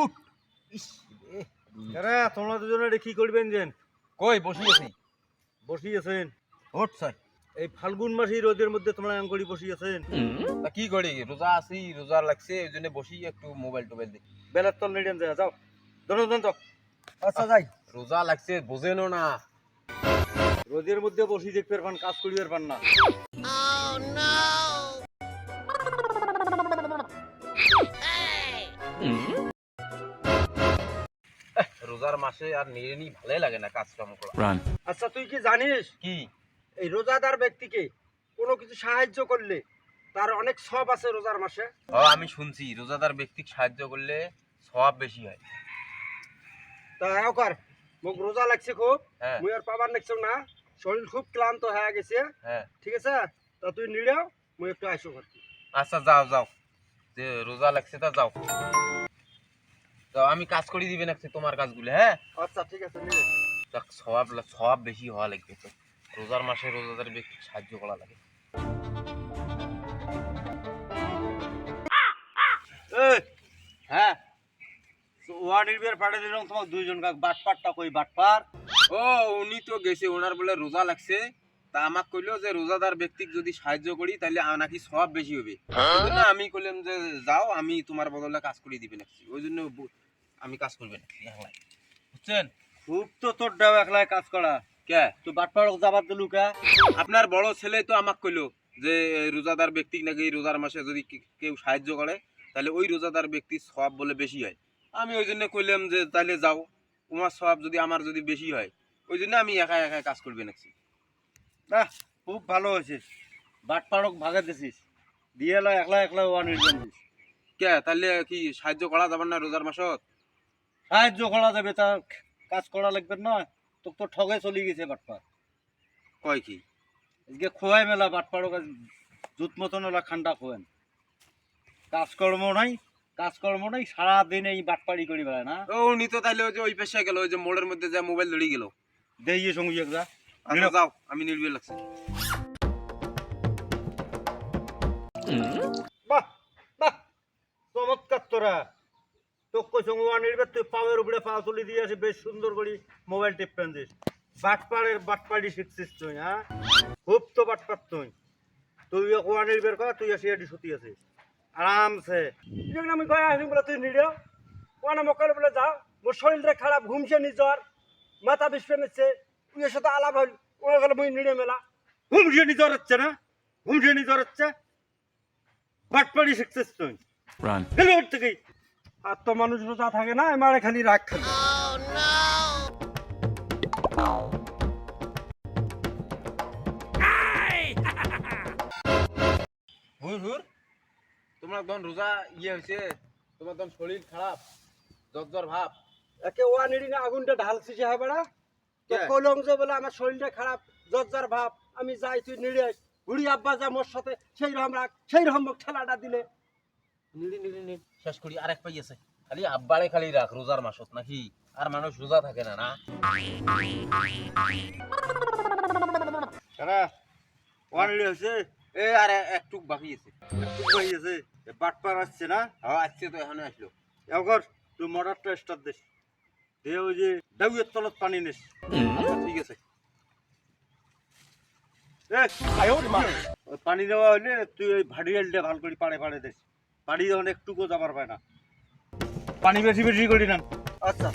উঠ। আরে তোমরা দুজনে এটা কি করবেন যেন? কই বসি আছি। বসিয়েছেন ওঠ সাই এই ফাল্গুন মাসে রোদের মধ্যে তোমরা আঙ্গুড়ি বসিয়েছেন তা কি করি? রোজা আছি রোজা লাগছে ওই জন্য বসি একটু মোবাইল টোবাইল দেখি। বেলার তল নেড়েন যায় যাও। ধরো ধরো যাও আচ্ছা যাই। রোজা লাগছে বোঝেনো না। রোদের মধ্যে বসি দেখতে পারবান কাজ করি পারবান না। এহ, রোজার মাসে আর নিয়ে নি ভালোই লাগে না কাজ কাম করা আচ্ছা তুই কি জানিস? কি? এই রোজাদার ব্যক্তিকে কোনো কিছু সাহায্য করলে তার অনেক সব আছে রোজার মাসে? ও আমি শুনছি রোজাদার ব্যক্তি সাহায্য করলে সব বেশি হয়। তা কর মোক রোজা লাগছে খুব হ্যাঁ। মুই আর পাবার লাগছে না শরীর খুব ক্লান্ত হয়ে গেছে। হ্যাঁ। ঠিক আছে? তা তুই নিড়েও মুই একটু আইসো করছি আচ্ছা যাও যাও। যে রোজা লাগছে তা যাও। যাও আমি কাজ করে দিবে নাকি তোমার কাজগুলো হ্যাঁ? আচ্ছা ঠিক আছে নিড়ে দেখ সবাব সবাব বেশি হওয়া লাগবে তো। রোজার মাসে রোজাদার ব্যক্তি সাহায্য করা লাগে। হ্যাঁ? ওয়ান ইবিয়ার পাঠে দিলাম তোমাকে দুইজন কাক বাটপারটা কই বাটপার? ও উনি তো গেছে ওনার বলে রোজা লাগছে। তা আমাক কইলো যে রোজাদার যদি সাহায্য করি তাহলে আ- নাকি সব বেশি হবে। জন্য আমি কইলাম যে যাও আমি তোমার বদলে কাজ করে দিবে নাকি। ওই জন্য আমি কাজ করবে না একলাই। বুঝছেন? খুব তো তোর ডাও একলাই কাজ করা। কে? তো বাটপার যাবার দিলু কে? আপনার বড় ছেলে তো আমাক কইলো যে রোজাদার ব্যক্তি নাকি রোজার মাসে যদি কেউ সাহায্য করে তাহলে ওই রোজাদার ব্যক্তি সব বলে বেশি হয়। আমি ওই জন্য কইলাম যে তাহলে যাও। তোমার সব যদি আমার যদি বেশি হয় ওই জন্য আমি একা একা কাজ করবে নাকি বাহ খুব ভালো হয়েছিস বাটপারক ভাগে দিছিস। দিয়ে একলা একলা ওয়ান কে? তাহলে কি সাহায্য করা যাবে না রোজার মাসত? সাহায্য করা যাবে তার কাজ করা লাগবে না তোকে তো ঠগে চলে গেছে বাটপার কয় কি? আজকে খোয়াই মেলা বাটপারক আজ জুত মতন ওলা খান্ডা খোয়েন। কাজকর্ম নাই কাজকর্ম নাই সারাদিন এই বাটপাড়ি করি বেড়ায় না? ও উনি তো তাহলে ওই যে ওই পেশায় গেল ওই যে মোড়ের মধ্যে যা মোবাইল ধরে গেল। দেখিয়ে সঙ্গে একদা আচ্ছা যাও আমি নির্বিল লাগছে। বাহ বাহ চমৎকার তোরা। তোক ওয়ান ইবিয়ার তুই পাওয়ের উপরে পা তুলি দিয়ে আসে বেশ সুন্দর করে মোবাইল টিপ দিস। বাটপাড়ের বাটপাড়ি শিখছিস তুই হ্যাঁ? খুব তো বাটপার তুই। তুই ওয়ান ইবিয়ার কর তুই আসি এটি সুতি আছিস। আরামসে। আমি কয়ে আসি বলে তুই নিড়ে। ওয়ানা মকালে বলে যা মোর শরীরটা খারাপ ঘুমছে নিজর মাথা বিস্ফে নিচ্ছে। তুই এর সাথে আলাপ হল ওরা গেলে মুই নিড়ে মেলা। ঘুমছে নিজর হচ্ছে না? ঘুমছে নিজর হচ্ছে? বাটপাড়ি শিখছিস তুই। ওর থেকেই আর তো মানুষ রোজা থাকে না এমারে খালি রাগ খালি। হুর হুর। তোমার তখন রোজা ইয়ে হয়েছে তোমার তখন শরীর খারাপ জ্বর জ্বর ভাব। একে ওয়া নিড়ি না আগুনটা ঢালছি যে হবে না তো? কলম যে বলে আমার শরীরটা খারাপ জজ্জার ভাব আমি যাই তুই নিড়ে। বুড়ি আব্বা যা মোর সাথে সেই রকম রাখ সেই রকম ঠেলাটা দিলে। শেষ করি। আর এক পাই আছে। খালি আব্বারে খালি রাখ রোজার মাসত নাকি? আর মানুষ রোজা থাকে না না? সারা ওয়া হয়েছে এ আর একটুক বাকি আছে। একটু হয়ে গেছে বাটপার আসছে না? হ্যাঁ আজকে তো এখানে আসলো। এবার তুই মোটরটা স্টার্ট দিস। দিয়ে ওই যে ডাউয়ের তলত পানি নিস। আচ্ছা ঠিক আছে। এ, পানি দেওয়া হলে তুই ওই ভাডিয়ালটা ভালো করে পাড়ে পাড়ে দিস। পানি যখন একটুকু যাবার পায় না। পানি বেশি বেশি করি না। আচ্ছা।